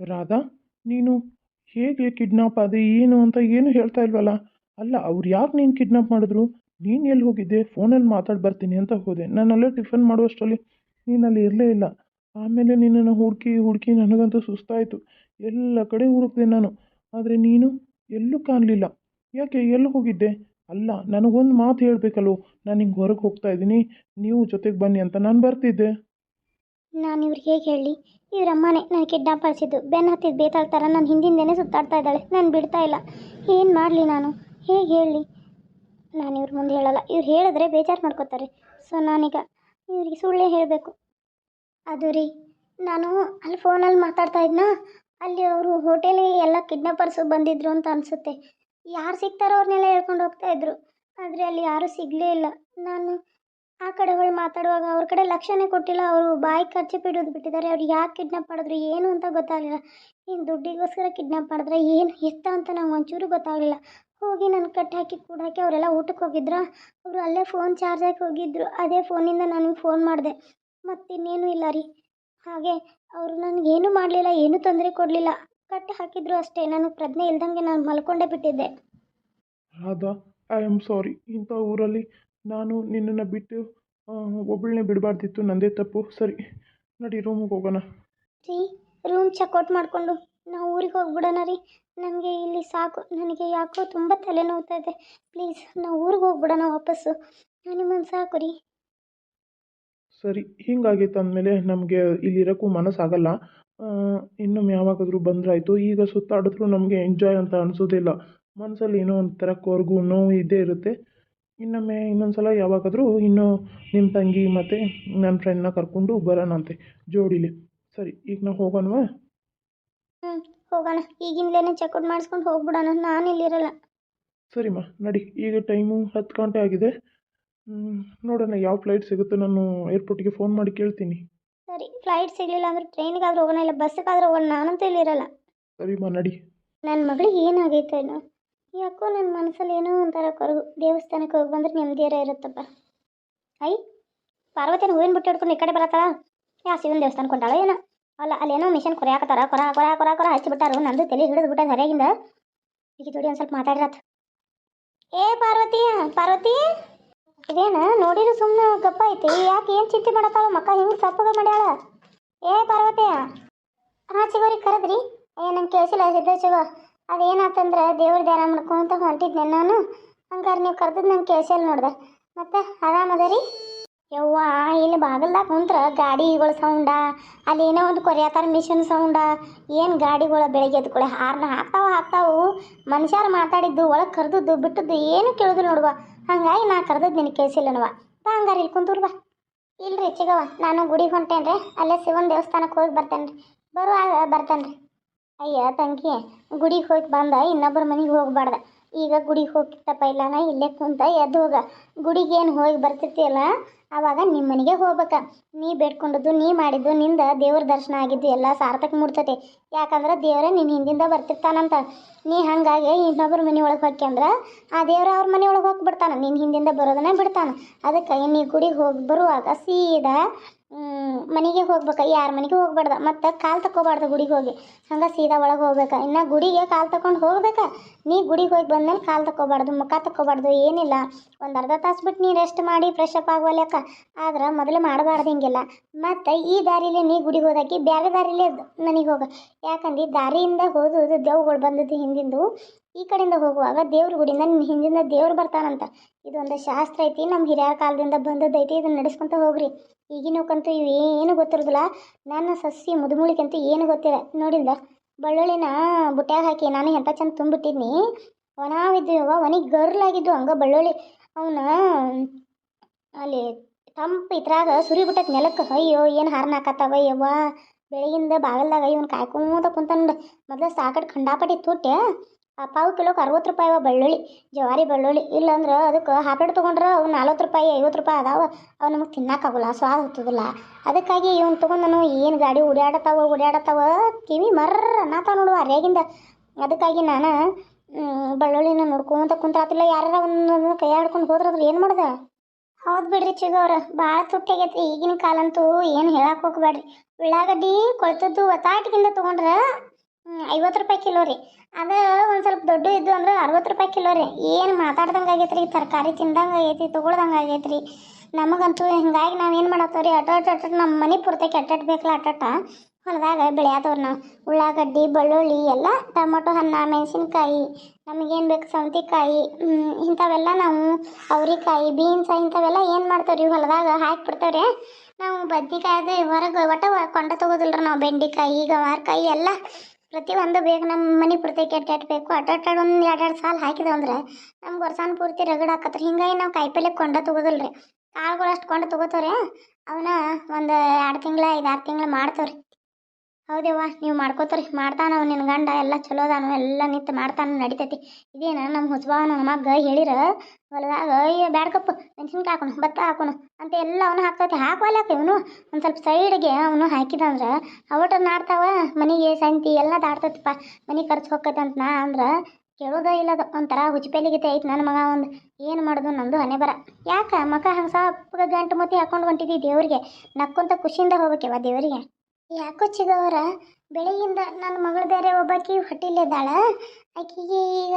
ರಾಧಾ, ನೀನು ಹೇಗೆ ಕಿಡ್ನಾಪ್ ಆದೆ, ಏನು ಅಂತ ಏನು ಹೇಳ್ತಾ ಇಲ್ವಲ್ಲ? ಅಲ್ಲ, ಅವ್ರು ಯಾಕೆ ನೀನು ಕಿಡ್ನಾಪ್ ಮಾಡಿದ್ರು? ನೀನು ಎಲ್ಲಿ ಹೋಗಿದ್ದೆ? ಫೋನಲ್ಲಿ ಮಾತಾಡಿ ಬರ್ತೀನಿ ಅಂತ ಹೋದೆ. ನಾನು ಅಲ್ಲೇ ಟಿಫನ್ ಮಾಡುವಷ್ಟರಲ್ಲಿ ನೀನು ಅಲ್ಲಿ ಇರಲೇ ಇಲ್ಲ. ಆಮೇಲೆ ನಿನ್ನನ್ನು ಹುಡುಕಿ ಹುಡುಕಿ ನನಗಂತೂ ಸುಸ್ತಾಯಿತು. ಎಲ್ಲ ಕಡೆ ಹುಡುಕಿದೆ ನಾನು. ಆದರೆ ನೀನು ಎಲ್ಲೂ ಕಾಣಲಿಲ್ಲ. ಯಾಕೆ, ಎಲ್ಲಿ ಹೋಗಿದ್ದೆ? ಅಲ್ಲ, ನನಗೊಂದು ಮಾತು ಹೇಳಬೇಕಲ್ವ? ನಾನು ಹಿಂಗೆ ಹೊರಗೆ ಹೋಗ್ತಾ ಇದ್ದೀನಿ. ನೀವು ಜೊತೆಗೆ ಬನ್ನಿ ಅಂತ ನಾನು ಬರ್ತಿದ್ದೆ. ನಾನು ಇವ್ರಿಗೆ ಹೇಗೆ ಹೇಳಿ? ಇವ್ರ ಅಮ್ಮನೇ ನಾನು ಕಿಡ್ನಾಪ್ ಮಾಡಿಸಿದ್ದು. ಬೆನ್ನು ಹತ್ತಿದ್ದು ಬೇತಾಳ ಥರ ನಾನು ಹಿಂದಿಂದೇನೆ ಸುತ್ತಾಡ್ತಾ ಇದ್ದಾಳೆ. ನಾನು ಬಿಡ್ತಾ ಇಲ್ಲ. ಏನು ಮಾಡಲಿ ನಾನು? ಹೇಗೆ ಹೇಳಿ? ನಾನು ಇವ್ರ ಮುಂದೆ ಹೇಳಲ್ಲ. ಇವ್ರು ಹೇಳಿದ್ರೆ ಬೇಜಾರು ಮಾಡ್ಕೋತಾರೆ. ಸೊ, ನಾನೀಗ ಇವ್ರಿಗೆ ಸುಳ್ಳೇ ಹೇಳಬೇಕು. ಅದು ರೀ, ನಾನು ಅಲ್ಲಿ ಫೋನಲ್ಲಿ ಮಾತಾಡ್ತಾ ಇದ್ನಾ? ಅಲ್ಲಿ ಅವರು ಹೋಟೆಲಿಗೆ ಎಲ್ಲ ಕಿಡ್ನಾಪರ್ಸು ಬಂದಿದ್ರು ಅಂತ ಅನಿಸುತ್ತೆ. ಯಾರು ಸಿಗ್ತಾರೋ ಅವ್ರನ್ನೆಲ್ಲ ಹೇಳ್ಕೊಂಡು ಹೋಗ್ತಾ ಇದ್ರು. ಆದರೆ ಅಲ್ಲಿ ಯಾರೂ ಸಿಗಲೇ ಇಲ್ಲ. ನಾನು ಆ ಕಡೆ ಹೋಗಿ ಮಾತಾಡುವಾಗ ಅವ್ರ ಕಡೆ ಲಕ್ಷ್ಯನೇ ಕೊಟ್ಟಿಲ್ಲ, ಅವರು ಬಾಯಿ ಖರ್ಚು ಬಿಡೋದು ಬಿಟ್ಟಿದ್ದಾರೆ. ಅವ್ರು ಯಾಕೆ ಕಿಡ್ನಾಪ್ ಮಾಡಿದ್ರು, ಏನು ಅಂತ ಗೊತ್ತಾಗಲಿಲ್ಲ. ಏನು ದುಡ್ಡಿಗೋಸ್ಕರ ಕಿಡ್ನಾಪ್ ಮಾಡಿದ್ರೆ ಏನು ಎತ್ತ ಅಂತ ನಂಗೆ ಒಂಚೂರು ಗೊತ್ತಾಗಲಿಲ್ಲ. ಹೋಗಿ ನಾನು ಕಟ್ ಹಾಕಿ, ಕೂಡ ಹಾಕಿ ಅವರೆಲ್ಲ ಊಟಕ್ಕೆ ಹೋಗಿದ್ರು? ಅವರು ಅಲ್ಲೇ ಫೋನ್ ಚಾರ್ಜ್ ಹಾಕಿ ಹೋಗಿದ್ರು. ಅದೇ ಫೋನಿಂದ ನನಗೆ ಫೋನ್ ಮಾಡಿದೆ. ಮತ್ತಿನ್ನೇನು ಇಲ್ಲ ರೀ. ಹಾಗೆ ಅವರು ನನಗೇನು ಮಾಡಲಿಲ್ಲ, ಏನೂ ತೊಂದರೆ ಕೊಡಲಿಲ್ಲ. ಕಟ್ ಹಾಕಿದ್ರು ಅಷ್ಟೇ. ನನಗೆ ಪ್ರಜ್ಞೆ ಇಲ್ದಂಗೆ ನಾನು ಮಲ್ಕೊಂಡೇ ಬಿಟ್ಟಿದ್ದೆ. ಹೌದು ಐ ಆಮ್ ಸಾರಿ ಇಂಥ ಊರಲ್ಲಿ ನಾನು ನಿನ್ನನ್ನು ಬಿಟ್ಟು ಒಬ್ಬಳನ್ನೇ ಬಿಡಬಾರ್ದಿತ್ತು. ನಂದೇ ತಪ್ಪು. ಸರಿ ನಡಿ ರೂಮಿಗೆ ಹೋಗೋಣ. ರೀ ರೂಮ್ ಚೆಕ್ಔಟ್ ಮಾಡಿಕೊಂಡು ನಾವು ಊರಿಗೆ ಹೋಗ್ಬಿಡೋಣ ರೀ. ನನಗೆ ಇಲ್ಲಿ ಸಾಕು. ನನಗೆ ಯಾಕೋ ತುಂಬ ತಲೆನೋವ್ತಾ ಇದೆ. ಪ್ಲೀಸ್ ನಾವು ಊರಿಗೆ ಹೋಗ್ಬಿಡೋಣ ವಾಪಸ್ಸು ನಿಮ್ಮನ್ನು ಸಾಕು ರೀ. ಸರಿ ಹಿಂಗಾಗಿತ್ತು ಅಂದಮೇಲೆ ನಮಗೆ ಇಲ್ಲಿರೋಕ್ಕೂ ಮನಸ್ಸಾಗಲ್ಲ. ಇನ್ನೊಮ್ಮೆ ಯಾವಾಗಾದರೂ ಬಂದ್ರಾಯಿತು. ಈಗ ಸುತ್ತಾಡಿದ್ರು ನಮಗೆ ಎಂಜಾಯ್ ಅಂತ ಅನಿಸೋದಿಲ್ಲ ಮನಸ್ಸಲ್ಲಿ ಏನೋ ಒಂಥರ ಕೊರಗು ನೋವು ಇದ್ದೇ ಇರುತ್ತೆ. ಇನ್ನೊಮ್ಮೆ ಇನ್ನೊಂದು ಸಲ ಯಾವಾಗಾದರೂ ಇನ್ನೂ ನಿಮ್ಮ ತಂಗಿ ಮತ್ತು ನನ್ನ ಫ್ರೆಂಡ್ನ ಕರ್ಕೊಂಡು ಬರೋಣಂತೆ ಜೋಡಿಲಿ. ಸರಿ ಈಗ ನಾವು ಹೋಗೋಣವಾ? ಹ್ಞೂ ಹೋಗೋಣ. ಈಗಿಂದಲೇ ಚೆಕ್ಔಟ್ ಮಾಡಿಸ್ಕೊಂಡು ಹೋಗ್ಬಿಡೋಣ. ನಾನು ಇಲ್ಲಿರಲ್ಲ. ಸರಿಮ್ಮ ನಡಿ. ಈಗ ಟೈಮು ಹತ್ತು ಗಂಟೆ ಆಗಿದೆ. ನೋಡೋಣ ಯಾವ ಫ್ಲೈಟ್ ಸಿಗುತ್ತೋ. ನಾನು ಏರ್ಪೋರ್ಟಿಗೆ ಫೋನ್ ಮಾಡಿ ಕೇಳ್ತೀನಿ. ಸರಿ ಫ್ಲೈಟ್ ಸಿಗಲಿಲ್ಲ ಅಂದ್ರೆ ಟ್ರೈನಿಗಾದ್ರೂ ಹೋಗೋಣ ಇಲ್ಲ ಬಸ್ಸಿಗಾದ್ರೂ ಹೋಗೋಣ. ನಾನಂತೂ ಇಲ್ಲಿರಲ್ಲ. ಮಾ ನಡಿ. ನನ್ನ ಮಗಳಿಗೆ ಏನಾಗೈತೆ ಏನೋ ಯಾಕೋ ನನ್ನ ಮನಸ್ಸಲ್ಲಿ ಏನೋ ಒಂಥರ ಕೊರಗು. ದೇವಸ್ಥಾನಕ್ಕೆ ಹೋಗಿ ಬಂದ್ರೆ ನೆಮ್ಮದಿಯರ ಇರುತ್ತಪ್ಪ. ಐ ಪಾರ್ವತಿನ ಹೂವಿನ ಬಿಟ್ಟು ಹಿಡ್ಕೊಂಡು ಈ ಕಡೆ ಬರತ್ತಾಳ? ಯಾ, ಶಿವನ ದೇವಸ್ಥಾನಕ್ಕೆ ಕೊಂಟಾಳ ಏನೋ? ಅಲ್ಲ, ಅಲ್ಲೇನೋ ಮಿಷನ್ ಕೊರೆಯಾಕತ್ತಾರ ಕೊರ ಕೊರ ಕೊರ ಕೊರ ಹಚ್ಚಿಬಿಟ್ಟಾರು ನಂದು ತಲೆ ಹಿಡಿದು ಬಿಟ್ಟ ಸರಿಯಾಗಿಂದ. ಈಗ ಜೋಡಿ ಒಂದು ಸ್ವಲ್ಪ ಮಾತಾಡಿರತ್. ಏ, ಪಾರ್ವತಿ ಪಾರ್ವತಿ! ಇದೇನ? ನೋಡಿರು ಸುಮ್ಮನೆ ಗಪ್ಪ ಐತಿ. ಯಾಕೆ ಏನು ಚಿಂತೆ ಮಾಡತ್ತಾಳ? ಮಕ್ಕ ಹಿಂಗೆ ಸಪ್ಪಗ ಮಾಡ್ಯಾಳ? ಏ, ಪಾರ್ವತಿ! ಹಾಂ, ಚಿಗೋರಿ, ಕರೆದ್ರಿ. ಏ, ನಂಗೆ ಕೇಳಿಸಿಲ್ಲ, ಸಿದ್ಧ ಚಿಗೋ. ಅದೇನಾತಂದ್ರೆ ದೇವ್ರ ಧ್ಯಾನ ಮಾಡ್ಕೊಂತ ಹೊಂಟಿದ್ನೆ ನಾನು. ಹಂಗಾರೆ ನೀವು ಕರೆದಿದ್ದು ನಂಗೆ ಕೇಸಲ್ಲಿ ನೋಡ್ದೆ. ಮತ್ತೆ ಆರಾಮದ ರೀ? ಯವ್ವ, ಇಲ್ಲಿ ಬಾಗಲ್ದಾಗ ಕುಂತ್ರ ಗಾಡಿಗಳ ಸೌಂಡ ಅಲ್ಲಿ ಏನೋ ಒಂದು ಕೊರಿಯಾತಾರ ಮಿಷನ್ ಸೌಂಡ, ಏನು ಗಾಡಿಗಳ ಬೆಳಗ್ಗೆ ಎದ್ಕೊಳ್ಳೆ ಹಾರ್ನ ಹಾಕ್ತಾವ ಹಾಕ್ತಾವು, ಮನುಷ್ಯರು ಮಾತಾಡಿದ್ದು ಒಳಗೆ ಕರೆದದ್ದು ಬಿಟ್ಟದ್ದು ಏನು ಕೇಳಿದ್ರು ನೋಡುವ ಹಂಗಾಗಿ ನಾ ಕರೆದದ್ದು ನಿನಗೆ ಕೇಳಿಸಿಲ್ಲನವ ಬಾ ಹಂಗಾರೆ ಇಲ್ಲಿ ಕುಂತೂರು ಬಾ. ಇಲ್ರಿ ಚಿಗವ ನಾನು ಗುಡಿಗೆ ಹೊಂಟೇನ್ರಿ. ಅಲ್ಲೇ ಶಿವನ ದೇವಸ್ಥಾನಕ್ಕೆ ಹೋಗಿ ಬರ್ತೇನೆ ರೀ ಬರುವಾಗ ಬರ್ತೇನೆ ರೀ ಅಯ್ಯ ತಂಗಿ ಗುಡಿಗೆ ಹೋಗಿ ಬಂದ, ಇನ್ನೊಬ್ಬರ ಮನೆಗೆ ಹೋಗ್ಬಾರ್ದ. ಈಗ ಗುಡಿಗೆ ಹೋಗ್ತಪ್ಪ ನಾ ಇಲ್ಲೇ ಕುಂತ ಎದ್ದು ಹೋಗ. ಗುಡಿಗೆ ಏನು ಹೋಗಿ ಬರ್ತಿರ್ತೀಯಲ್ಲ ಆವಾಗ ನಿಮ್ಮ ಮನೆಗೆ ಹೋಗ್ಬೇಕ. ನೀ ಬೇಡ್ಕೊಂಡದ್ದು, ನೀ ಮಾಡಿದ್ದು, ನಿಂದ ದೇವ್ರ ದರ್ಶನ ಆಗಿದ್ದು ಎಲ್ಲ ಸಾರ್ಥಕ ಮೂಡ್ತೈತಿ. ಯಾಕಂದ್ರೆ ದೇವ್ರ ನಿನ್ನ ಹಿಂದಿಂದ ಬರ್ತಿರ್ತಾನಂತ. ನೀ ಹಾಗಾಗಿ ಇನ್ನೊಬ್ಬರ ಮನೆ ಒಳಗೆ ಹೋಗ್ಯಂದ್ರೆ ಆ ದೇವ್ರ ಅವ್ರ ಮನೆ ಒಳಗೆ ಹೋಗಿ ಬಿಡ್ತಾನೆ ನಿನ್ನ ಹಿಂದಿಂದ ಬರೋದನ್ನ ಬಿಡ್ತಾನೆ. ಅದಕ್ಕೆ ನೀ ಗುಡಿಗೆ ಹೋಗಿ ಬರುವಾಗ ಸೀದಾ ಮನೆಗೆ ಹೋಗ್ಬೇಕು. ಯಾರ ಮನೆಗೆ ಹೋಗ್ಬಾರ್ದ. ಮತ್ತು ಕಾಲು ತಗೋಬಾರ್ದು ಗುಡಿಗೆ ಹೋಗಿ. ಹಂಗೆ ಸೀದಾ ಒಳಗೆ ಹೋಗ್ಬೇಕು. ಇನ್ನು ಗುಡಿಗೆ ಕಾಲು ತಗೊಂಡು ಹೋಗ್ಬೇಕಾ. ನೀ ಗುಡಿಗೆ ಹೋಗಿ ಬಂದಮೇಲೆ ಕಾಲು ತಗೋಬಾರ್ದು ಮುಖ ತಗೋಬಾರ್ದು ಏನಿಲ್ಲ. ಒಂದು ಅರ್ಧ ತಾಸು ಬಿಟ್ಟು ನೀ ರೆಸ್ಟ್ ಮಾಡಿ ಫ್ರೆಶ್ ಅಪ್ ಆಗೋಲ್ಯಾಕ ಆದ್ರೆ ಮೊದಲು ಮಾಡಬಾರ್ದು ಹಿಂಗೆಲ್ಲ. ಮತ್ತು ಈ ದಾರಿಲೇ ನೀ ಗುಡಿಗೆ ಹೋದಾಕಿ ಬೇರೆ ದಾರಿಲೇ ಮನೆಗೆ ಹೋಗ. ಯಾಕಂದ್ರೆ ದಾರಿಯಿಂದ ಹೋದ ದೇವ್ಗಳು ಬಂದದ್ದು ಹಿಂದಿಂದು. ಈ ಕಡೆಯಿಂದ ಹೋಗುವಾಗ ದೇವ್ರ ಗುಡಿಯಿಂದ ನಿಮ್ಮ ಹಿಂದಿಂದ ದೇವ್ರು ಬರ್ತಾನಂತ. ಇದೊಂದು ಶಾಸ್ತ್ರ ಐತಿ ನಮ್ಮ ಹಿರಿಯರ ಕಾಲದಿಂದ ಬಂದದ್ದೈತಿ ಇದನ್ನ ನಡೆಸ್ಕೊಂತ ಹೋಗ್ರಿ. ಈಗಿನಕ್ಕಂತೂ ಇವು ಏನು ಗೊತ್ತಿರೋದಿಲ್ಲ. ನನ್ನ ಸಸಿ ಮುದುಮುಳಿಗಂತೂ ಏನು ಗೊತ್ತಿಲ್ಲ. ನೋಡಿಂದ ಬಳ್ಳುಳ್ಳಿನ ಬುಟ್ಯಾಗ ಹಾಕಿ ನಾನು ಎಂಥ ಚಂದ ತುಂಬಿಟ್ಟಿದ್ನಿ. ಒಣವಿದ್ದು ಯವ್ವ ಒನಿಗೆ ಗರ್ಲಾಗಿದ್ದು ಹಂಗೆ ಬಳ್ಳುಳ್ಳಿ. ಅವನ ಅಲ್ಲಿ ತಂಪು ಇದ್ರಾಗ ಸುರಿ ಬಿಟ್ಟೈತೆ ನೆಲಕ್ಕೆ. ಅಯ್ಯೋ, ಏನು ಹಾರ್ನ ಹಾಕತ್ತಾವ? ಯವ್ವ, ಬೆಳಗಿಂದ ಬಾಗಲ್ದಾಗ ಇವನು ಕಾಯ್ಕೊಂತ ಕುಂತ ನೋಡು. ಮೊದಲು ಸಾಕಡೆ ಖಂಡಾಪಟ್ಟಿ ತುಟ್ಟೆ ಆ ಪಾವು ಕಿಲೋಕ್ಕೆ ಅರವತ್ತು ರೂಪಾಯಿ ಅವ ಬೆಳ್ಳುಳ್ಳಿ, ಜವಾರಿ ಬೆಳ್ಳುಳ್ಳಿ. ಇಲ್ಲಾಂದ್ರೆ ಅದಕ್ಕೆ ಹಾಪೆಟ್ ತೊಗೊಂಡ್ರೆ ಅವು ನಲ್ವತ್ತು ರೂಪಾಯಿ, ಐವತ್ತು ರೂಪಾಯಿ ಅದಾವ. ಅವು ನಮಗೆ ತಿನ್ನೋಕ್ಕಾಗಲ್ಲ ಸ್ವಾದ ಹತ್ತದಿಲ್ಲ. ಅದಕ್ಕಾಗಿ ಇವ್ನು ತೊಗೊಂಡನು ಏನು ಗಾಡಿ ಓಡಾಡತ್ತಾವ ಓಡಾಡತ್ತಾವ ಕಿವಿ ಮರ್ರ ಅನ್ನತಾವ ನೋಡುವ ರೇಗಿಂದ. ಅದಕ್ಕಾಗಿ ನಾನು ಬೆಳ್ಳುಳ್ಳಿನ ನೋಡ್ಕೊಂತ ಕುಂತಾತಿಲ್ಲ ಯಾರ ಒಂದು ಕೈ ಆಡ್ಕೊಂಡು ಹೋದ್ರದ್ರ ಏನು ಮಾಡ್ದೆ? ಹೌದು ಬಿಡ್ರಿ ಚಿಗವ್ರ ಭಾಳ ತುಟ್ಟಾಗೈತ್ರಿ ಈಗಿನ ಕಾಲಂತೂ ಏನು ಹೇಳಕ್ಕೆ ಹೋಗ್ಬೇಡ್ರಿ ಉಳ್ಳಾಗಡ್ಡಿ ಕೊಳ್ತದ್ದು ಒತ್ತಾಟಿಗಿಂದ ತೊಗೊಂಡ್ರೆ ಐವತ್ತು ರೂಪಾಯಿ ಕಿಲೋ ರೀ. ಅದ ಒಂದು ಸ್ವಲ್ಪ ದೊಡ್ಡ ಇದ್ದು ಅಂದ್ರೆ ಅರವತ್ತು ರೂಪಾಯಿ ಕಿಲೋ ರೀ. ಏನು ಮಾತಾಡ್ದಂಗೆ ಆಗೈತೆ ರೀ ತರಕಾರಿ ತಿಂದಂಗೆ ಆಗೈತಿ ತೊಗೊಳ್ದಂಗೆ ಆಗೈತೆ ರೀ ನಮಗಂತೂ ಹಿಂಗಾಗಿ ನಾವು ಏನು ಮಾಡತ್ತವ್ರಿ ರೀ ಅಟ ಅಟ ಅಟ ನಮ್ಮ ಮನೆ ಪೂರ್ತಕ್ಕೆ ಅಟ್ಟಟ್ ಬೇಕಲ್ಲ ಅಟಟ ಹೊಲದಾಗ ಬೆಳೆಯತ್ತವ್ರು ನಾವು. ಉಳ್ಳಾಗಡ್ಡಿ, ಬೆಳ್ಳುಳ್ಳಿ, ಎಲ್ಲ ಟೊಮೊಟೊ, ಹಣ್ಣು, ಮೆಣಸಿನ್ಕಾಯಿ, ನಮಗೇನು ಬೇಕು ಸೌತೆಕಾಯಿ ಇಂಥವೆಲ್ಲ ನಾವು ಅವ್ರಿಕಾಯಿ, ಬೀನ್ಸ್, ಇಂಥವೆಲ್ಲ ಏನು ಮಾಡ್ತೇವೆ ರೀ ಹೊಲದಾಗ ಹಾಕಿ ರೀ ನಾವು ಬದ್ನಿಕಾಯಿ ಅದು ಹೊರಗೆ ಒಟ್ಟ ಕೊಂಡ ತಗೋದಿಲ್ಲ ರೀ ನಾವು, ಬೆಂಡೆಕಾಯಿ, ಗವಾರಕಾಯಿ ಎಲ್ಲ ಪ್ರತಿಯೊಂದು ಬೇಗ ನಮ್ಮ ಮನೆ ಪೂರ್ತಿ ಕೆಟ್ಟ ಕೆಟ್ಟ ಬೇಕು. ಅಡ್ಡಾಡ್ ಒಂದು ಎರಡು ಸಾಲ ಹಾಕಿದೇವೆ ಅಂದ್ರೆ ನಮ್ಗೆ ವರ್ಷಾನ ಪೂರ್ತಿ ರಗಡ ಹಾಕತ್ರಿ ಹಿಂಗಾಗಿ ನಾವು ಕಾಯಿಪಲ್ಲೆ ಕೊಂಡ ತಗೋದಿಲ್ಲ ರೀ ಕಾಳುಗಳು ಅಷ್ಟು ಕೊಂಡು ತಗೋತೇವೆ ಅವನ್ನ ಒಂದು ಎರಡು ತಿಂಗಳ, ಐದು ಆರು ತಿಂಗಳು ಮಾಡ್ತೇವೆ ರೀ ಹೌದೇವ್ವ, ನೀವು ಮಾಡ್ಕೋತೀರಿ. ಮಾಡ್ತಾನವ ನಿನ್ನ ಗಂಡ, ಎಲ್ಲ ಚಲೋ ಅದಾನು ಎಲ್ಲ ನಿಂತು ಮಾಡ್ತಾನ, ನಡಿತೈತಿ. ಇದೇನ ನಮ್ಮ ಹೊಸಬಾವನ ಮಗ ಹೇಳಿರ, ಹೊಲದಾಗ, ಅಯ್ಯ, ಬ್ಯಾಡ್ಕಪ್ಪ, ಮೆಣಸಿನ್ಕಾಯಿ ಹಾಕೋಣ, ಭತ್ತ ಹಾಕೋಣ ಅಂತ ಎಲ್ಲ ಅವನು ಹಾಕ್ತೈತಿ. ಹಾಕುವಲ್ಯಾಕ ಇವನು? ಒಂದು ಸ್ವಲ್ಪ ಸೈಡ್ಗೆ ಅವನು ಹಾಕಿದಂದ್ರೆ, ಅವಟ ನಾಡ್ತಾವ, ಮನೆಗೆ ಸಂತಿ ಎಲ್ಲ ದಾಡ್ತೈತಿಪ್ಪ ಮನೆ ಖರ್ಚು ಹೋಗ್ತೈತೆ ಅಂತ ನಾ ಅಂದ್ರೆ, ಕೇಳೋದೇ ಇಲ್ಲ ಒಂಥರ ಹುಚ್ಚಪೆಲಿಗತೆ ಐತೆ ನನ್ನ ಮಗ ಒಂದು. ಏನು ಮಾಡೋದು ನಂದು ಹಣೆ ಬರ. ಯಾಕ ಮಗ ಹಂಗೆ ಸಾಪ ಗಂಟು ಮತ್ತೆ ಹಾಕೊಂಡು ಹೊಂಟಿದ್ದಿ ದೇವ್ರಿಗೆ? ನಕ್ಕೊಂತ ಖುಷಿಯಿಂದ ಹೋಗ್ಬೇಕೇವ ದೇವರಿಗೆ. ಯಾಕೋ ಚಿಗವರ? ಬೆಳಗಿಂದ ನನ್ನ ಮಗಳು ಬೇರೆ ಒಬ್ಬಾಕಿ ಹೊಟ್ಟಿಲಿದ್ದಾಳ ಆಕಿಗೆ ಈಗ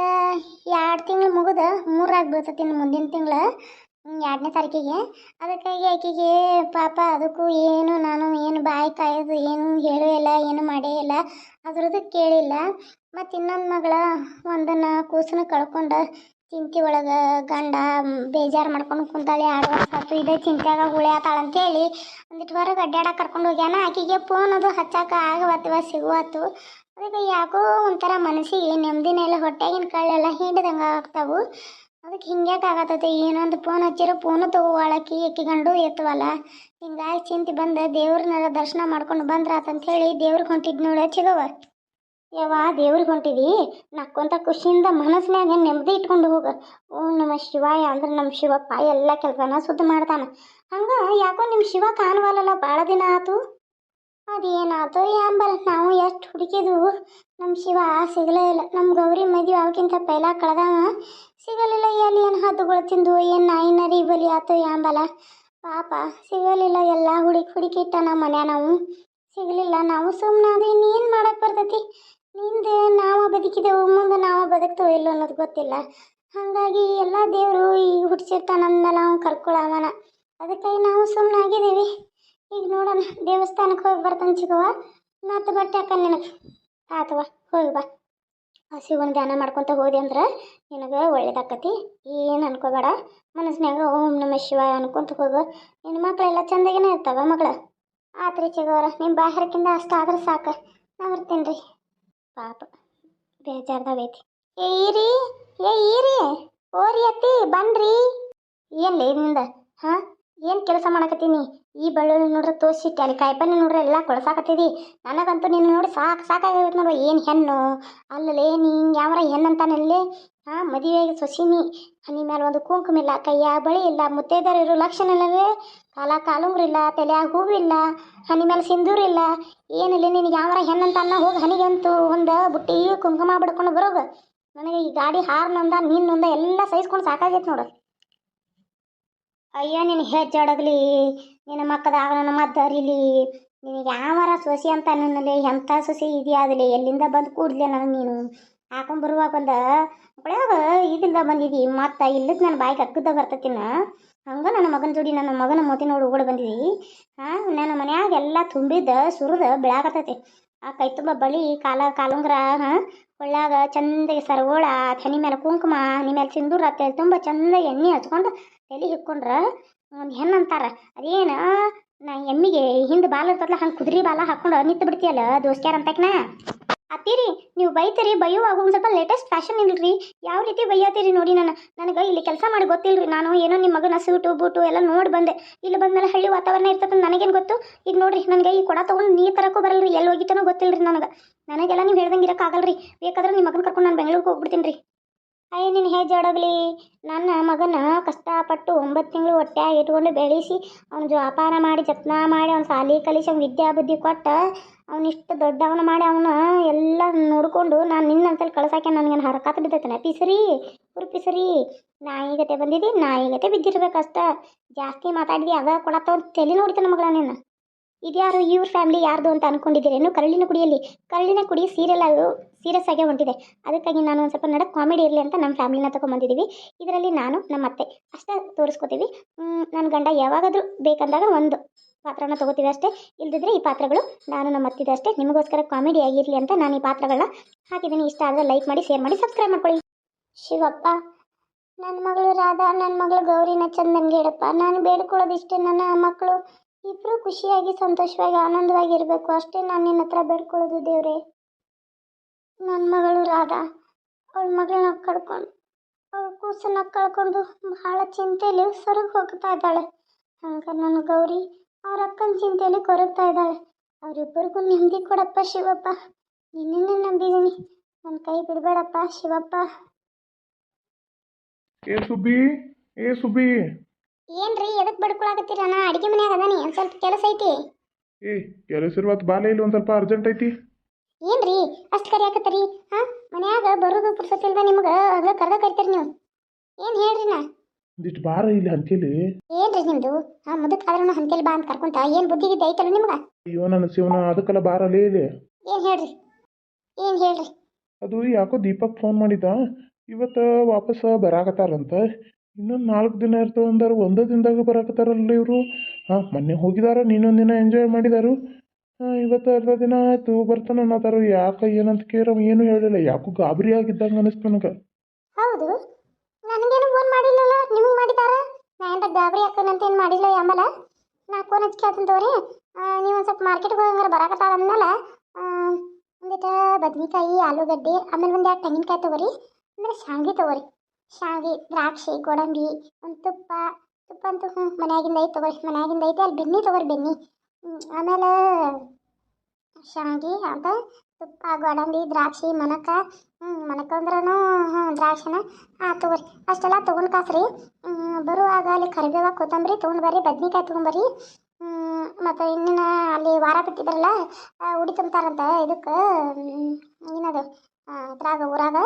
ಎರಡು ತಿಂಗಳು ಮುಗಿದ ಮೂರಾಗಿ ಬೀಳ್ತೈತಿ ಮುಂದಿನ ತಿಂಗಳು ಎರಡನೇ ತಾರೀಕಿಗೆ. ಅದಕ್ಕಾಗಿ ಆಕಿಗೆ ಪಾಪ ಅದಕ್ಕೂ ಏನು ನಾನು ಏನು ಬಾಯಿ ಕಾಯೋದು ಏನು ಹೇಳೇ ಇಲ್ಲ, ಏನು ಮಾಡೇ ಇಲ್ಲ, ಅದ್ರದ್ದು ಕೇಳಿಲ್ಲ. ಮತ್ತು ಇನ್ನೊಂದು ಮಗಳ ಒಂದನ್ನು ಕೂಸನ್ನು ಕಳ್ಕೊಂಡು ಚಿಂತೆ ಒಳಗೆ ಗಂಡ ಬೇಜಾರು ಮಾಡ್ಕೊಂಡು ಕುಂತಾಳೆ ಎರಡು ವರ್ಷ ಇದೆ ಇದೇ ಚಿಂತ್ಯಾಗ ಉಳಿಯಾತಾಳ ಅಂತೇಳಿ ಒಂದಿಟ್ಟು ಹೊರಗೆ ಅಡ್ಡಾಡಕ್ಕೆ ಕರ್ಕೊಂಡು ಹೋಗ್ಯಾನ. ಆಕಿಗೆ ಫೋನ್ ಅದು ಹಚ್ಚಾಕ ಆಗವತ್ತವ ಸಿಗುವತ್ತು. ಅದಕ್ಕೆ ಯಾಕೋ ಒಂಥರ ಮನಸ್ಸಿಗೆ ನೆಮ್ಮದಿನೆಲ್ಲ ಹೊಟ್ಟೆಗಿನ ಕಳ್ಳೆಲ್ಲ ಹಿಂಡ್ದಂಗೆ ಆಗ್ತಾವು. ಅದಕ್ಕೆ ಹಿಂಗ್ಯಾಕೆ ಆಗತ್ತೈತೆ, ಏನೊಂದು ಫೋನ್ ಹಚ್ಚಿರೋ ಫೋನು ತಗೋವಾಳಕಿ ಆಕಿ ಗಂಡು ಎತ್ತವಲ್ಲ. ಹಿಂಗಾಗಿ ಚಿಂತೆ ಬಂದು ದೇವ್ರನ್ನ ದರ್ಶನ ಮಾಡ್ಕೊಂಡು ಬಂದ್ರಾತಂತ ಹೇಳಿ ದೇವ್ರಿಗೆ ಹೊಂಟಿದ್ ನೋಡಿ ಚಿಗವ ಯವ್ವ, ದೇವ್ರಿಗೆ ಹೊಂಟಿದಿ? ನಕ್ಕೊಂತ ಖುಷಿಯಿಂದ ಮನಸ್ಸಿನಾಗ ನೆಮ್ಮದಿ ಇಟ್ಕೊಂಡು ಹೋಗ. ಓ ನಮ್ಮ ಶಿವಾಯ ಅಂದ್ರೆ ನಮ್ಮ ಶಿವಪ್ಪ ಎಲ್ಲ ಕೆಲಸನ ಶುದ್ಧ ಮಾಡ್ತಾನ. ಹಂಗೆ ಯಾಕೋ ನಿಮ್ಮ ಶಿವ ಕಾಣುವಲ್ಲ ಭಾಳ ದಿನ ಆತು? ಅದೇನಾತು ಯಾಂಬಲ್ ನಾವು ಎಷ್ಟು ಹುಡುಕಿದ್ವು? ನಮ್ಮ ಶಿವ ಸಿಗಲೇ ಇಲ್ಲ ನಮ್ಮ ಗೌರಿ ಮದುವೆ ಅವಕ್ಕಿಂತ ಪೈಲ ಕಳೆದವ. ಸಿಗಲಿಲ್ಲ, ಎಲ್ಲಿ ಏನು ಹದ್ದುಗಳು ತಿಂದು ಏನು ನಾಯಿ ನರಿ ಬಲಿ ಆತು ಯಾಂಬಲ ಪಾಪ, ಸಿಗಲಿಲ್ಲ. ಎಲ್ಲ ಹುಡುಕಿ ಹುಡುಕಿ ಇಟ್ಟ ನಮ್ಮ ಮನ್ಯಾಗ ನಾವು ಸಿಗಲಿಲ್ಲ. ನಾವು ಸುಮ್ಮನೆ ಅದು ಇನ್ನೇನು ಮಾಡಕ್ಕೆ ಬರ್ತೈತಿ? ನಿಂದೆ ನಾವ ಬದುಕಿದೆವು ಮುಂದೆ ನಾವ ಬದುಕ್ತೇವೆ ಇಲ್ಲೋ ಅನ್ನೋದು ಗೊತ್ತಿಲ್ಲ. ಹಾಗಾಗಿ ಎಲ್ಲ ದೇವರು ಈಗ ಹುಟ್ಟಿಸಿರ್ತಾನ ನಾವು ಅವ್ನು. ಅದಕ್ಕಾಗಿ ನಾವು ಸುಮ್ಮನೆ ಆಗಿದ್ದೀವಿ. ಈಗ ನೋಡೋಣ ದೇವಸ್ಥಾನಕ್ಕೆ ಹೋಗಿ ಬರ್ತಾನೆ ಚಿಗವ ಮತ್ತೆ ಬಟ್ಟೆ ಹಾಕ ನಿನಗೆ. ಆತವ ಹೋಗಿ ಬಾ. ಆ ಶಿವನ ಧ್ಯಾನ ಮಾಡ್ಕೊತ ಹೋದೆ ಅಂದ್ರೆ ನಿನಗೆ ಒಳ್ಳೇದಾಕತಿ. ಏನು ಅನ್ಕೋಬೇಡ. ಮನಸ್ಸಿನಾಗ ಓಂ ನಮ ಶಿವ ಅನ್ಕೊಂತ ಹೋಗು. ನಿನ್ನ ಮಕ್ಕಳೆಲ್ಲ ಚಂದಾಗೇನೆ ಇರ್ತಾವ ಮಗಳ. ಆತ್ರಿ ಚಿಗವರ ನಿಮ್ಮ ಬಾಹ್ಯಕ್ಕಿಂತ ಅಷ್ಟು ಆದ್ರೆ ಸಾಕು. ನಾ ಬರ್ತೀನಿ ರೀ ಪಾಪ ಬೇಜಾರ್ದಾಗೈತಿ ಏ ಈರಿ ಏ ಈರಿ ಓರಿ ಅತ್ತಿ ಬನ್ರಿ. ಏನ್ಲೇ ನಿಂದ ಹಾಂ? ಏನು ಕೆಲಸ ಮಾಡಕತ್ತೀನಿ? ಈ ಬೆಳ್ಳುಳ್ಳಿ ನೋಡ್ರೆ ತೋರಿಸಿಟ್ಟೆ ಅಲ್ಲಿ ಕಾಯಿಪಲ್ಲೆ ನೋಡ್ರೆ ಎಲ್ಲ ಕೊಳಸಾಕತ್ತಿದಿ. ನನಗಂತೂ ನೀನು ನೋಡಿ ಸಾಕು ಸಾಕಾಗೈತೆ ನೋಡು ಏನು ಹೆಣ್ಣು? ಅಲ್ಲಲೇ, ನೀ ಯಾವರ ಹೆಣ್ಣಂತಾನಲ್ಲಿ ಹಾಂ ಮದುವೆಗೆ ಸೊಸಿನಿ. ಹನಿ ಮೇಲೆ ಒಂದು ಕುಂಕುಮ ಇಲ್ಲ, ಕೈಯ ಬಳಿ ಇಲ್ಲ, ಮುತ್ತೈದೆಯರು ಇರೋ ಲಕ್ಷಣ ಇಲ್ಲವೇ? ಕಾಲ ಕಾಲುಂಗ್ರಿಲ್ಲ ತಲೆಯಾಗ ಹೂವಿಲ್ಲ ಹನಿ ಮೇಲೆ ಸಿಂಧೂರಿಲ್ಲ ಏನಿಲ್ಲ ನಿನಗೆ ಯಾವರ ಹೆಣ್ಣಂತ ಅನ್ನ ಹೋಗಿ ಹನಿಗಂತೂ ಒಂದು ಬುಟ್ಟಿ ಕುಂಕುಮ ಬಿಡ್ಕೊಂಡು ಬರೋದು ನನಗೆ ಈ ಗಾಡಿ ಹಾರ್ನೊಂದ, ನೀನೊಂದ ಎಲ್ಲ ಸಹಿಸ್ಕೊಂಡು ಸಾಕಾಗೈತೆ ನೋಡು. ಅಯ್ಯೋ, ನಿನ್ನ ಹೆಜ್ಜಾಡಗ್ಲಿ ನಿನ್ನ ಮಕ್ಕದಾಗ ನನ್ನ ಮದ್ದರಿಲಿ, ನಿನಗೆ ಯಾವಾರ ಸೊಸಿ ಅಂತ ನನ್ನಲ್ಲಿ ಎಂಥ ಸೊಸಿ ಇದೆಯಾದಲಿ, ಎಲ್ಲಿಂದ ಬಂದು ಕೂಡ್ಲೆ ನನಗೆ ನೀನು? ಹಾಕೊಂಡ್ ಬರುವಾಗ ಒಂದು ಒಳಗ ಇದರಿಂದ ಬಂದಿದ್ದಿ ಮತ್ತು ಇಲ್ಲದ ನನ್ನ ಬಾಯಿಗೆ ಅಕ್ಕದ ಬರ್ತತಿನ? ಹಂಗೆ ನನ್ನ ಮಗನ ಜೋಡಿ ನನ್ನ ಮಗನ ಮೋತಿ ನೋಡಿ ಓಡಿ ಬಂದಿದ್ದಿ ಹಾಂ, ನನ್ನ ಮನ್ಯಾಗ ಎಲ್ಲ ತುಂಬಿದ್ದ, ಸುರಿದ ಬೆಳಾಕತ್ತೈತಿ ಆ ಕೈ ತುಂಬ ಬಳಿ ಕಾಲ, ಕಾಲುಂಗ್ರ, ಹಾಂ ಒಳ್ಳಾಗ ಚಂದಗೆ ಸರಗೋಳ ಹನಿ ಮೇಲೆ ಕುಂಕುಮ ಹನಿ ಮೇಲೆ ಸಿಂಧೂರ ತಲೆ ತುಂಬ ಚಂದ ಎಣ್ಣೆ ಹಚ್ಕೊಂಡು ತಲೆ ಹಿಕ್ಕೊಂಡ್ರೆ ಒಂದು ಹೆಣ್ಣು ಅಂತಾರೆ. ಅದೇನು, ನಾ ಎಮ್ಮಿಗೆ ಹಿಂದೆ ಬಾಲ ಇರ್ತದಲ್ಲ ಹಂಗೆ ಕುದುರೆ ಬಾಲ ಹಾಕೊಂಡು ನಿಂತು ಬಿಡ್ತೀಯಲ್ಲ ದೋಸ್ತ್ಯಾರ ಅಂತಕ್ನ ಅತ್ತೀರಿ, ನೀವು ಬೈತೀರಿ ಬೈಯುವಾಗ ಒಂದು ಸ್ವಲ್ಪ ಲೇಟೆಸ್ಟ್ ಫ್ಯಾಷನ್ ಇಲ್ರಿ ಯಾವ ರೀತಿ ಬೈಯತ್ತೀರಿ ನೋಡಿ ನಾನು ನನಗೆ ಇಲ್ಲಿ ಕೆಲಸ ಮಾಡಿ ಗೊತ್ತಿಲ್ರಿ. ನಾನು ಏನೋ ನಿಮ್ಮ ಮಗನ ಸೂಟು ಬೂಟು ಎಲ್ಲ ನೋಡಿ ಬಂದೆ. ಇಲ್ಲಿ ಬಂದ್ಮೇಲೆ ಹಳ್ಳಿ ವಾತಾವರಣ ಇರ್ತದೆ ನನಗೇನು ಗೊತ್ತು? ಈಗ ನೋಡ್ರಿ, ನನಗೆ ಈ ಕೊಡ ತೊಗೊಂಡು ನೀರು ತರಕ್ಕೂ ಬರಲ್ರಿ. ಎಲ್ಲಿ ಹೋಗಿತ್ತನೋ ಗೊತ್ತಿಲ್ರಿ ನನಗೆ. ನನಗೆಲ್ಲ ನೀವು ಹೇಳ್ದಂಗೆ ಇರೋಕ್ಕಾಗಲ್ರಿ. ಬೇಕಾದ್ರೆ ನಿಮ್ಮ ಮಗನ ಕರ್ಕೊಂಡು ನಾನು ಬೆಂಗಳೂರಿಗೆ ಹೋಗ್ಬಿಡ್ತೀನಿ ರೀ ಅಯ್ಯ, ನೀನು ಹೆಜ್ಜಾಡೋಗ್ಲಿ ನನ್ನ ಮಗನ ಕಷ್ಟಪಟ್ಟು ಒಂಬತ್ತು ತಿಂಗಳು ಹೊಟ್ಟೆಯಾಗಿ ಇಟ್ಕೊಂಡು ಬೆಳೆಸಿ ಅವ್ನು ಜೋಪಾನ ಮಾಡಿ, ಜತ್ನ ಮಾಡಿ, ಅವ್ನು ಸಾಲಿ ಕಲಿಸಿ, ಅವ್ನು ವಿದ್ಯಾ ಬುದ್ಧಿ ಕೊಟ್ಟು ಅವನಿಷ್ಟು ದೊಡ್ಡವನ ಮಾಡಿ ಅವನ ಎಲ್ಲ ನೋಡಿಕೊಂಡು ನಾನು ನಿನ್ನ ಅಂತಲ್ಲಿ ಕಳ್ಸಾಕೆ ನನಗೇನು ಹರಕಾತ ಬಿದ್ದೈತನ ಪಿಸರಿ ಉರು ಪಿಸರಿ. ನಾಯಿಗತೆ ಬಂದಿದ್ದಿ ನಾಯಿಗತೆ ಬಿದ್ದಿರ್ಬೇಕು ಅಷ್ಟ. ಜಾಸ್ತಿ ಮಾತಾಡಿದಿ, ಅದ ಕೊಡತ್ತ ತಲೆ ನೋಡಿತಾನೆ ಮಗಳ ನೀನು. ಇದ್ಯಾರು ಇವ್ರ ಫ್ಯಾಮಿಲಿ ಯಾರ್ದು ಅಂತ ಅನ್ಕೊಂಡಿದ್ದೀರೇನು ಕರಳಿನ ಕುಡಿಯಲ್ಲಿ, ಕರಳಿನ ಕುಡಿ ಸೀರಿಯಲ್ ಅದು ಸೀರಿಯಸ್ ಆಗೇ ಹೊಂಟಿದೆ ಅದಕ್ಕಾಗಿ ನಾನು ಒಂದು ಸ್ವಲ್ಪ ನಡ ಕಾಮಿಡಿ ಇರಲಿ ಅಂತ ನಮ್ಮ ಫ್ಯಾಮಿಲಿನ ತೊಗೊಂಬಂದಿದ್ದೀವಿ ಇದರಲ್ಲಿ ನಾನು ನಮ್ಮ ಅತ್ತೆ ಅಷ್ಟೇ ತೋರಿಸ್ಕೊತೀವಿ. ನನ್ನ ಗಂಡ ಯಾವಾಗಾದರೂ ಬೇಕಂದಾಗ ಒಂದು ಪಾತ್ರನ ತಗೋತೀವಿ ಅಷ್ಟೇ. ಇಲ್ದಿದ್ರೆ ಈ ಪಾತ್ರಗಳು ನಾನು ನಮ್ಮ ಅತ್ತಿದೆ ಅಷ್ಟೇ. ನಿಮಗೋಸ್ಕರ ಕಾಮಿಡಿ ಆಗಿರಲಿ ಅಂತ ನಾನು ಈ ಪಾತ್ರಗಳನ್ನ ಹಾಕಿದ್ದೀನಿ. ಇಷ್ಟ ಆದರೆ ಲೈಕ್ ಮಾಡಿ ಶೇರ್ ಮಾಡಿ ಸಬ್ಸ್ಕ್ರೈಬ್ ಮಾಡ್ಕೊಳ್ಳಿ. ಶಿವಪ್ಪ ನನ್ನ ಮಗಳು ರಾಧಾ ನನ್ನ ಮಗಳು ಗೌರಿನ ಚಂದನ್ಗೆ ಇಡಪ್ಪ ನಾನು ಬೇಡ್ಕೊಳ್ಳೋದಿಷ್ಟೇ ನನ್ನ ಮಕ್ಕಳು. ಇಬ್ಬರು ಖುಷಿಯಾಗಿ, ಸಂತೋಷವಾಗಿ, ಆನಂದವಾಗಿ ಇರಬೇಕು. ಅಷ್ಟೇ ನಾನು ನಿನ್ನ ಹತ್ರ ಬೇಡ್ಕೊಳ್ಳೋದು ದೇವ್ರೆ. ನನ್ನ ಮಗಳು ರಾಧಾ. ಅವಳ ಮಗಳನ್ನ ಕಳ್ಕೊಂಡು ಅವಳ ಕೂಸನ್ನ ಕಳ್ಕೊಂಡು ಬಹಳ ಚಿಂತೆಯಲ್ಲಿ ಸೊರಗಿ ಹೋಗ್ತಾ ಇದ್ದಾಳೆ. ಹಂಗ ನನ್ನ ಗೌರಿ ಅವ್ರ ಅಕ್ಕನ ಚಿಂತೆಯಲ್ಲಿ ಕೊರಗ್ತಾ ಇದ್ದಾಳೆ. ಅವರಿಬ್ಬರಿಗೂ ನೆಮ್ಮದಿ ಕೊಡಪ್ಪ ಶಿವಪ್ಪ. ನಿನ್ನೆ ನಂಬಿದ್ದೀನಿ ನನ್ನ ಕೈ ಬಿಡಬೇಡಪ್ಪ ಶಿವಪ್ಪ. ಏ ಸುಬ್ಬಿ ಏ ಸುಬ್ಬಿ. ಏನ್ರಿ ಎದಕ್ ಬಡ್ಕೊಳಕತ್ತೀರ ನಾ ಅಡಿಗೆ ಮನ್ಯಾಗ ಅದಾನಿ ಒಂದ್ ಸ್ವಲ್ಪ ಕೆಲಸ ಐತಿ. ಏ ಕೆಲಸ ಇರುವತ್ತು ಬಾಲೆ ಇಲ್ಲ ಒಂದು ಸ್ವಲ್ಪ ಅರ್ಜೆಂಟ್ ಐತಿ? ಏನ್ರಿ ಅಷ್ಟ್ ಕರಿಯಾಕತ್ತರಿ ಹಾ ಮನ್ಯಾಗ ಬರೋದು ಪುರ್ಸತ್ತಿಲ್ದ ನಿಮ್ಗ ಹಂಗೆ ಕರ್ದ ಕರಿತೀರಿ ನೀವು. ಏನ್ ಹೇಳ್ರಿ ನಾ ಒಂದಿಷ್ಟು ಬಾರ ಇಲ್ಲಿ ಹಂತೇಲಿ. ಏನ್ರಿ ನಿಮ್ದು? ಆ ಮುದಕ್ ಆದ್ರೂ ಹಂತೇಲಿ ಬಾ ಅಂತ ಕರ್ಕೊಂತ ಏನು ಬುದ್ಧಿಗಿದ್ದ ಐತಲ್ಲ ನಿಮ್ಗ? ಅಯ್ಯೋ ನನ್ನ ಶಿವನ ಅದಕ್ಕೆಲ್ಲ ಬಾರಲೇ ಇಲ್ಲಿ ಏನ್ ಹೇಳ್ರಿ? ಏನ್ ಹೇಳ್ರಿ? ಅದು ಯಾಕೋ ದೀಪಕ್ ಫೋನ್ ಮಾಡಿದ. ಇವತ್ತು ವಾಪಸ್ ಬರಾಕತ್ತಾರಂತ. ಇನ್ನೊಂದು ನಾಲ್ಕು ದಿನ ಇರ್ತಾವ ಅಂದರು, ಒಂದೇ ದಿನದಾಗ ಬರಾಕತ್ತಾರಲ್ಲ ಇವರು. ಹಾಂ, ಮೊನ್ನೆ ಹೋಗಿದಾರ, ನೀನೊಂದು ದಿನ ಎಂಜಾಯ್ ಮಾಡಿದಾರು. ಹಾಂ, ಇವತ್ತು ಅರ್ಧ ದಿನ ಆಯಿತು, ಬರ್ತಾನೆ ಅನ್ನತಾರ. ಯಾಕೆ, ಏನಂತ ಕೇರ ಏನು ಹೇಳಿಲ್ಲ. ಯಾಕೋ ಗಾಬರಿ ಆಗಿದ್ದಂಗೆ ಅನಿಸ್ತು ನನಗೆ. ಹೌದು. ನನಗೇನು ಫೋನ್ ಮಾಡಿಲ್ಲಲ್ಲ? ನಿಮಗೆ ಮಾಡಿದಾರ? ನಾ ಏನಾರ ಗಾಬರಿ ಅಂತ ಏನು ಮಾಡಿಲ್ಲ ಆಮೇಲೆ ನಾ ಫೋನ್ ಹಚ್ಚಿ ಕೇಳ್ತೀನಿ ತಗೋರಿ. ನೀವು ಒಂದು ಸ್ವಲ್ಪ ಮಾರ್ಕೆಟ್ಗೆ ಹೋಗಂಗಾರ ಬರಾಕತ್ತಾರ ಅಂದ್ಮೇಲೆ ಒಂದಿಟ ಬದ್ನಿಕಾಯಿ, ಆಲೂಗಡ್ಡೆ, ಆಮೇಲೆ ಒಂದು ಎರಡು ತೆಂಗಿನಕಾಯಿ ತಗೋರಿ, ಆಮೇಲೆ ಶಾಂಗಿ ತಗೋರಿ. ಶಾವಿಗೆ, ದ್ರಾಕ್ಷಿ, ಗೋಡಂಬಿ, ಒಂದು ತುಪ್ಪ ತುಪ್ಪ ಅಂತೂ ಹ್ಞೂ ಮನ್ಯಾಗಿಂದ ಐತೆ ತಗೋರಿ ಮನ್ಯಾಗಿಂದ ಐತೆ ಅಲ್ಲಿ ಬೆನ್ನಿ ತಗೋರಿ ಬೆನ್ನಿ ಆಮೇಲೆ ಶಾವಿಗೆ ಅಂತ ತುಪ್ಪ, ಗೋಡಂಬಿ, ದ್ರಾಕ್ಷಿ ಮನಕ ಹ್ಞೂ ಮನಕ ಅಂದ್ರೂ ಹ್ಞೂ ದ್ರಾಕ್ಷಿನ ಹಾಂ ತಗೋರಿ ಅಷ್ಟೆಲ್ಲ ತೊಗೊಂಡು ಕಾಸ್ರಿ. ಬರುವಾಗ ಅಲ್ಲಿ ಕರಿಬೇವ, ಕೊತ್ತಂಬರಿ ತೊಗೊಂಡು ಬರ್ರಿ, ಬದ್ನಿಕಾಯಿ ತೊಗೊಂಬರ್ರಿ ಮತ್ತು ಇನ್ನಿನ ಅಲ್ಲಿ ವಾರ ಬಿಟ್ಟಿದ್ರಲ್ಲ ಉಡಿ ತುಂಬ್ತಾರಂತ ಇದಕ್ಕೆ ಏನದು? ಅದ್ರಾಗ ಊರಾಗ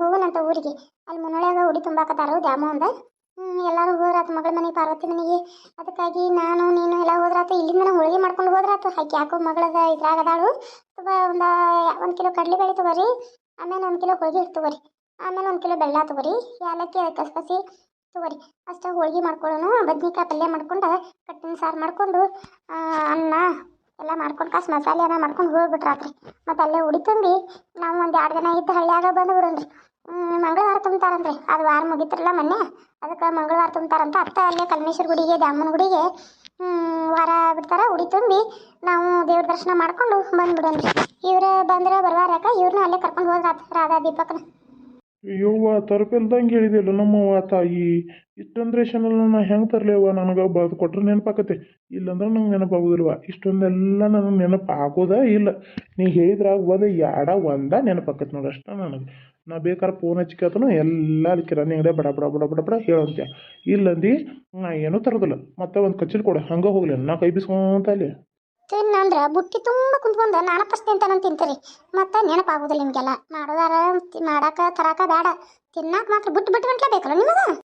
ಹೋಗಲಂತ ಊರಿಗೆ. ಅಲ್ಲಿ ಮುನ್ನೊಳ್ಯಾಗ ಉಡಿ ತುಂಬಾಕತ್ತಾರು ದ್ಯಾಮವ್ವಂದ ಹ್ಞೂ ಎಲ್ಲರೂ ಹೋದ್ರಾತು, ಮಗಳ ಮನೆ ಪಾರ್ವತಿ ಮನೆಗೆ. ಅದಕ್ಕಾಗಿ ನಾನು, ನೀನು ಎಲ್ಲ ಹೋದ್ರಾತು, ಇಲ್ಲಿಂದ ಹೋಳಿಗೆ ಮಾಡ್ಕೊಂಡು ಹೋದ್ರಾತು. ಹಾಕಿ ಯಾಕೋ ಮಗಳದ ಇದ್ರಾಗ ಅದಾಳು. ತುಂಬ ಒಂದು ಒಂದು ಕಿಲೋ ಕಡಲೆಬೇಳೆ ತಗೋರಿ. ಆಮೇಲೆ ಒಂದು ಕಿಲೋ ಹೋಳಿಗೆ ತಗೋರಿ. ಆಮೇಲೆ ಒಂದು ಕಿಲೋ ಬೆಲ್ಲ ತಗೋರಿ. ಏಲಕ್ಕಿ ಕಸಕಸಿ ತಗೋರಿ. ಅಷ್ಟಾಗಿ ಹೋಳಿಗೆ ಮಾಡ್ಕೊಳ್ಳೋಣ ಬದ್ನಿಕಾಯಿ ಪಲ್ಯ ಮಾಡ್ಕೊಂಡು ಕಟ್ಟಿನ ಸಾರು ಮಾಡ್ಕೊಂಡು ಅನ್ನ ಎಲ್ಲ ಮಾಡ್ಕೊಂಡು ಕಾಸು ಮಸಾಲೆ ಎಲ್ಲ ಮಾಡ್ಕೊಂಡು ಹೋಗ್ಬಿಟ್ರಾತ್ರಿ. ಮತ್ತು ಅಲ್ಲೇ ಉಡಿ ತುಂಬಿ ನಾವು ಒಂದು ಎರಡು ದಿನ ಇದ್ದು ಹಳ್ಳಿಯಾಗ ಬಂದು ಬಿಡೋಣ್ರಿ. ಮಂಗಳವಾರ ತುಂಬ್ತಾರಂತ್ರಿ. ಅದು ವಾರ ಮುಗಿತ್ರಲ್ಲ ಮೊನ್ನೆ. ಅದಕ್ಕೆ ಮಂಗಳವಾರ ತುಂಬ್ತಾರಂತ ಅತ್ತ ಅಲ್ಲೇ ಕಲ್ಮೇಶ್ವರ ಗುಡಿಗೆ, ದ್ಯಾಮನ ಗುಡಿಗೆ ವಾರ ಬಿಡ್ತಾರೆ. ಉಡಿ ತುಂಬಿ ನಾವು ದೇವ್ರ ದರ್ಶನ ಮಾಡ್ಕೊಂಡು ಬಂದ್ಬಿಡೋಣ್ರಿ. ಇವ್ರು ಬಂದ್ರೆ ಬರುವಾರಕ ಇವ್ರನ್ನ ಅಲ್ಲೇ ಕರ್ಕೊಂಡು ಹೋದ್ರಾತ ರಾಧಾ ದೀಪಕ್ನ. ಅಯ್ಯವ್ವ ತರಪಿಲ್ದಂಗೆ ಹೇಳಿದೆಲ್ಲ ನಮ್ಮವ್ವ ತಾಯಿ ಇಷ್ಟೊಂದು ರೇಷನೆಲ್ಲ ನಾ ಹೆಂಗೆ ತರಲೇವ ನನಗೆ ಬದು ಕೊಟ್ರೆ ನೆನಪಾಕತ್ತೆ. ಇಲ್ಲಂದ್ರೆ ನಂಗೆ ನೆನಪಾಗೋದಿಲ್ವ? ಇಷ್ಟೊಂದೆಲ್ಲ ನನಗೆ ನೆನಪು ಆಗೋದೇ ಇಲ್ಲ. ನೀ ಹೇಳಿದ್ರಾಗ ಒಂದು ಯಾಡ ಒಂದ ನೆನಪಾಕತ್ತೆ ನೋಡಿ ಅಷ್ಟೇ ನನಗೆ. ನಾ ಬೇಕಾದ್ರೆ ಫೋನ್ ಹಚ್ಚಿ ಎಲ್ಲ ಅಲ್ಲಿ ಕಿರಾಣಿ ಅಂಗಡಿ ಬಡ ಬಡ ಬಡ ಬಡ ಬಡ ಹೇಳಂತೆ ಇಲ್ಲಂದು, ನಾ ಏನೂ ತರೋದಿಲ್ಲ. ಮತ್ತೆ ಒಂದು ಕಚ್ಚಲ್ ಕೊಡು. ಹಂಗೆ ಹೋಗ್ಲಿ. ನಾ ಕೈ ಬಿಸ್ಕೊಂತ ಅಲ್ಲಿ ತಿನ್ನಂದ್ರೆ ಬುಟ್ಟಿ ತುಂಬ ಕುಂತ್ಕೊಂಡು ನಾನು ಫಸ್ಟ್ ನಾನು ತಿಂತೀರಿ. ಮತ್ತೆ ನೆನಪಾಗೋದಿಲ್ಲ ನಿಮಗೆಲ್ಲ. ಮಾಡೋದಾರ, ಮಾಡಾಕ, ತರಾಕ ಬೇಡ ತಿನ್ನಾಕ ಮಾತ್ರ ಬುಟ್ಟು ಬಿಟ್ಟು ಗಂಟ್ಲೆ ಬೇಕಲ್ಲ ನಿಮಗೆ?